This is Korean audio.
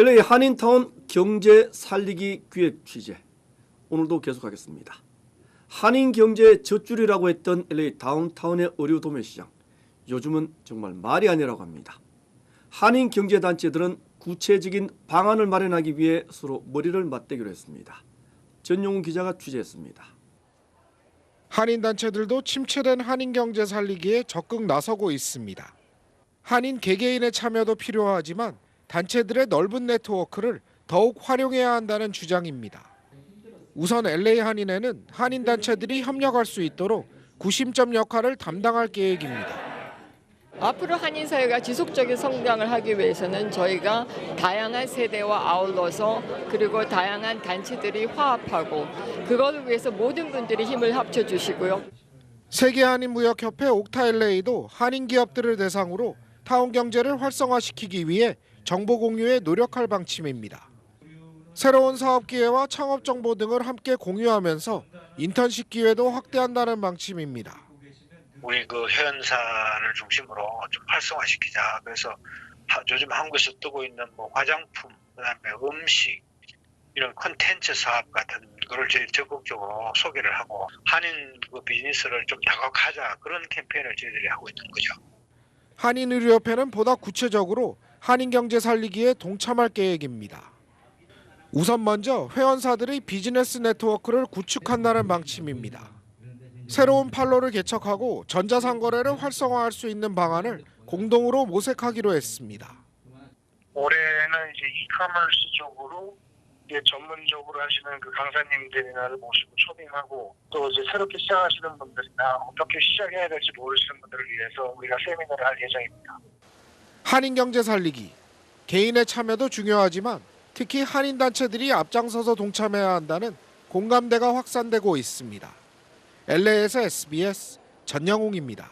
LA 한인타운 경제 살리기 기획 취재 오늘도 계속하겠습니다. 한인 경제의 젖줄이라고 했던 LA 다운타운의 의류 도매 시장 요즘은 정말 말이 아니라고 합니다. 한인 경제 단체들은 구체적인 방안을 마련하기 위해 서로 머리를 맞대기로 했습니다. 전용훈 기자가 취재했습니다. 한인 단체들도 침체된 한인 경제 살리기에 적극 나서고 있습니다. 한인 개개인의 참여도 필요하지만 단체들의 넓은 네트워크를 더욱 활용해야 한다는 주장입니다. 우선 LA 한인회는 한인 단체들이 협력할 수 있도록 구심점 역할을 담당할 계획입니다. 앞으로 한인 사회가 지속적인 성장을 하기 위해서는 저희가 다양한 세대와 아울러서 그리고 다양한 단체들이 화합하고 그것을 위해서 모든 분들이 힘을 합쳐 주시고요. 세계 한인 무역 협회 옥타 LA도 한인 기업들을 대상으로 타운 경제를 활성화시키기 위해 정보 공유에 노력할 방침입니다. 새로운 사업 기회와 창업 정보 등을 함께 공유하면서 인턴십 기회도 확대한다는 방침입니다. 우리 그 회원사를 중심으로 좀 활성화시키자. 그래서 하- 요즘 한국에서 뜨고 있는 뭐 화장품, 그다음에 음식 이런 콘텐츠 사업 같은 거를 저희 적극적으로 소개를 하고 한인 그 비즈니스를 좀 다각하자 그런 캠페인을 저희들이 하고 있는 거죠. 한인의료협회는 보다 구체적으로 한인 경제 살리기에 동참할 계획입니다. 우선 먼저 회원사들의 비즈니스 네트워크를 구축한다는 방침입니다. 새로운 판로를 개척하고 전자상거래를 활성화할 수 있는 방안을 공동으로 모색하기로 했습니다. 올해는 이제 이커머스 쪽으로 이제 전문적으로 하시는 그 강사님들이나 모시고 초빙하고 또 이제 새롭게 시작하시는 분들이나 어떻게 시작해야 될지 모르시는 분들을 위해서 우리가 세미나를 할 예정입니다. 한인 경제 살리기 개인의 참여도 중요하지만 특히 한인 단체들이 앞장서서 동참해야 한다는 공감대가 확산되고 있습니다. LA에서 SBS 전영웅입니다.